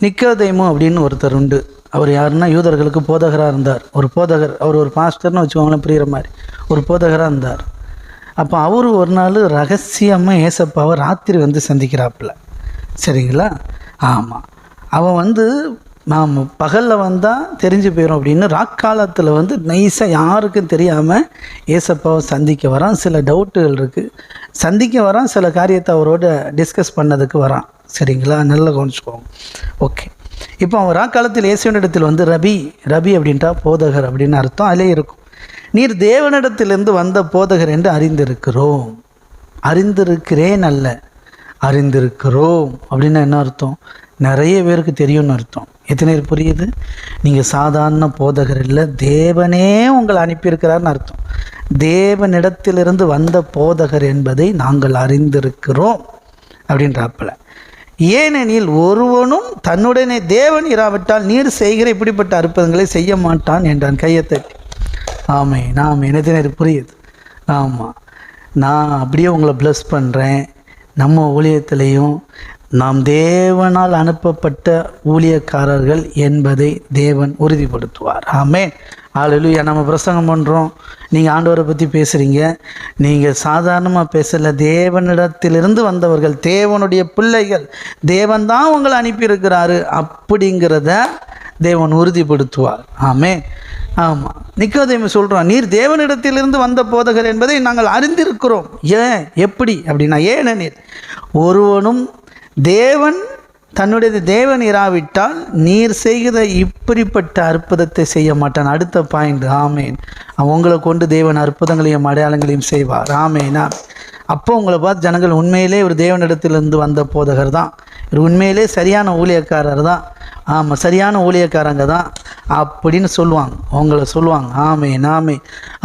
நிக்கோதைமோ அப்படின்னு ஒருத்தர் உண்டு. அவர் யாருன்னா யூதர்களுக்கு போதகராக இருந்தார். ஒரு போதகர் அவர் ஒரு பாஸ்டர்னு வச்சுக்கோங்களேன் புரிகிற மாதிரி. ஒரு போதகராக இருந்தார். அப்போ அவர் ஒரு நாள் ரகசியமாக ஏசப்பாவை ராத்திரி வந்து சந்திக்கிறாப்புல. சரிங்களா? ஆமாம் அவன் வந்து நாம் பகலில் வந்தால் தெரிஞ்சு போயிடும் அப்படின்னு ராக்காலத்தில் வந்து நைஸாக யாருக்கும் தெரியாமல் ஏசப்பாவை சந்திக்க வரான். சில டவுட்டுகள் இருக்குது சந்திக்க வரான் சில காரியத்தை அவரோட டிஸ்கஸ் பண்ணதுக்கு வரான். சரிங்களா? நல்லா கவனிச்சுக்கோங்க. ஓகே இப்போ அவன் ராக்காலத்தில் இயேசுவனிடத்தில் வந்து ரபி ரபி அப்படின்ட்டா போதகர் அப்படின்னு அர்த்தம் அதிலே இருக்கும். நீர் தேவனிடத்திலிருந்து வந்த போதகர் என்று அறிந்திருக்கிறோம். அறிந்திருக்கிறேன் அல்ல அறிந்திருக்கிறோம் அப்படின்னா என்ன அர்த்தம்? நிறைய பேருக்கு தெரியும்னு அர்த்தம். எத்தனை பேர் புரியுது? நீங்கள் சாதாரண போதகர் இல்லை தேவனே உங்களை அனுப்பியிருக்கிறார்னு அர்த்தம். தேவனிடத்திலிருந்து வந்த போதகர் என்பதை நாங்கள் அறிந்திருக்கிறோம் அப்படின்றாப்பில். ஏனெனில் ஒருவனும் தன்னுடனே தேவன் இராவிட்டால் நீர் செய்கிற இப்படிப்பட்ட அற்புதங்களை செய்ய மாட்டான் என்றான் கையை தட்டி ஆமே நாம் எனக்கு புரியுது? ஆமாம் நான் அப்படியே உங்களை ப்ளஸ் பண்ணுறேன் நம்ம ஊழியத்திலையும் நாம் தேவனால் அனுப்பப்பட்ட ஊழியக்காரர்கள் என்பதை தேவன் உறுதிப்படுத்துவார். ஆமே ஆளுயா நம்ம பிரசங்கம் பண்ணுறோம் நீங்கள் ஆண்டவரை பற்றி பேசுகிறீங்க நீங்கள் சாதாரணமாக பேசலை. தேவனிடத்திலிருந்து வந்தவர்கள் தேவனுடைய பிள்ளைகள் தேவன்தான் உங்களை அனுப்பியிருக்கிறாரு அப்படிங்கிறத தேவன் உறுதிப்படுத்துவார். ஆமே. ஆமாம் நிக்கோதேமி சொல்கிறோம் நீர் தேவனிடத்திலிருந்து வந்த போதகர் என்பதை நாங்கள் அறிந்திருக்கிறோம். ஏன்? எப்படி? அப்படின்னா ஏனெனில் ஒருவனும் தேவன் தன்னுடைய தேவன் இராவிட்டால் நீர் செய்கிற இப்படிப்பட்ட அற்புதத்தை செய்ய மாட்டான். அடுத்த பாயிண்ட் ஆமேன். உங்களை கொண்டு தேவன் அற்புதங்களையும் அடையாளங்களையும் செய்வார். ஆமேனா. அப்போ உங்களை பார்த்து ஜனங்கள் உண்மையிலே ஒரு தேவனிடத்திலிருந்து வந்த போதகர் தான் இவர் உண்மையிலே சரியான ஊழியக்காரர் தான் ஆமாம் சரியான ஊழியக்காரங்க தான் அப்படின்னு சொல்லுவாங்க. உங்களை சொல்லுவாங்க ஆமே நாமே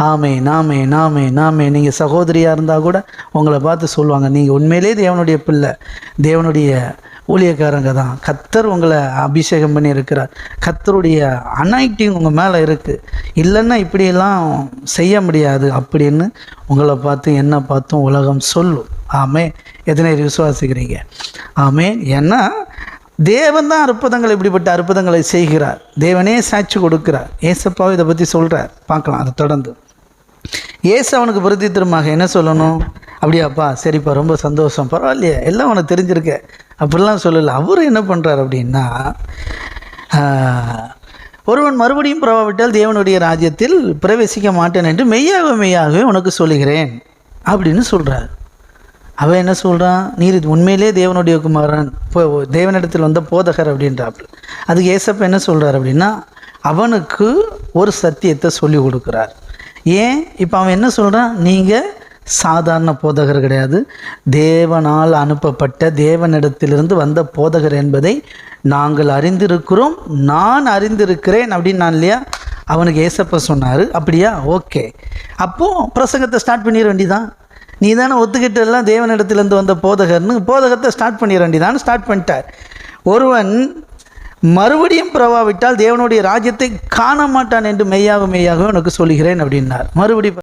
ஆமே நாமே நாமே நாமே. நீங்கள் சகோதரியாக இருந்தால் கூட உங்களை பார்த்து சொல்லுவாங்க. நீங்கள் உண்மையிலே தேவனுடைய பிள்ளை தேவனுடைய ஊழியக்காரங்க தான். கத்தர் உங்களை அபிஷேகம் பண்ணி இருக்கிறார் கத்தருடைய அனாய்டிங் உங்கள் மேலே இருக்குது இல்லைன்னா இப்படியெல்லாம் செய்ய முடியாது அப்படின்னு உங்களை பார்த்து என்ன பார்த்தும் உலகம் சொல்லும். ஆமே எத்தனை விசுவாசிக்கிறீங்க? ஆமே ஏன்னா தேவன் தான் அற்புதங்கள் இப்படிப்பட்ட அற்புதங்களை செய்கிறார். தேவனே சாட்சி கொடுக்கிறார். ஏசப்பாவை இதை பற்றி சொல்கிறார் பார்க்கலாம் அதை தொடர்ந்து. ஏசு அவனுக்கு பிரதித்திரமாக என்ன சொல்லணும்? அப்படியாப்பா சரிப்பா ரொம்ப சந்தோஷம். பரவாயில்லையே எல்லாம் உனக்கு தெரிஞ்சிருக்க. அப்படிலாம் சொல்லலை. அவர் என்ன பண்ணுறார் அப்படின்னா ஒருவன் மறுபடியும் பிரவாவிட்டால் தேவனுடைய ராஜ்யத்தில் பிரவேசிக்க மாட்டேன் என்று மெய்யாக மெய்யாகவே உனக்கு சொல்லுகிறேன் அப்படின்னு சொல்கிறார் அவன் என்ன சொல்கிறான் நீர் இது உண்மையிலே தேவனுடைய குமாரன். இப்போ தேவனிடத்தில் வந்த போதகர் அப்படின்றாப்புல அதுக்கு ஏசப்ப என்ன சொல்கிறார் அப்படின்னா அவனுக்கு ஒரு சத்தியத்தை சொல்லி கொடுக்குறார். ஏன்? இப்போ அவன் என்ன சொல்கிறான் நீங்கள் சாதாரண போதகர் கிடையாது. தேவனால் அனுப்பப்பட்ட தேவனிடத்திலிருந்து வந்த போதகர் என்பதை நாங்கள் அறிந்திருக்கிறோம். நான் அறிந்திருக்கிறேன் அப்படின்னு நான் இல்லையா? அவனுக்கு ஏசப்ப சொன்னார். அப்படியா? ஓகே. அப்போது பிரசங்கத்தை ஸ்டார்ட் பண்ணிட வேண்டிதான் நீ தானே ஒத்துக்கிட்டு எல்லாம் தேவனிடத்திலேருந்து வந்த போதகர்னு போதகத்தை ஸ்டார்ட் பண்ணிட வேண்டியதான் ஸ்டார்ட் பண்ணிட்டார். ஒருவன் மறுபடியும் பிரவாவிட்டால் தேவனுடைய ராஜ்யத்தை காண மாட்டான் என்று மெய்யாக மெய்யாக உனக்கு சொல்கிறேன் அப்படின்னார். மறுபடியும்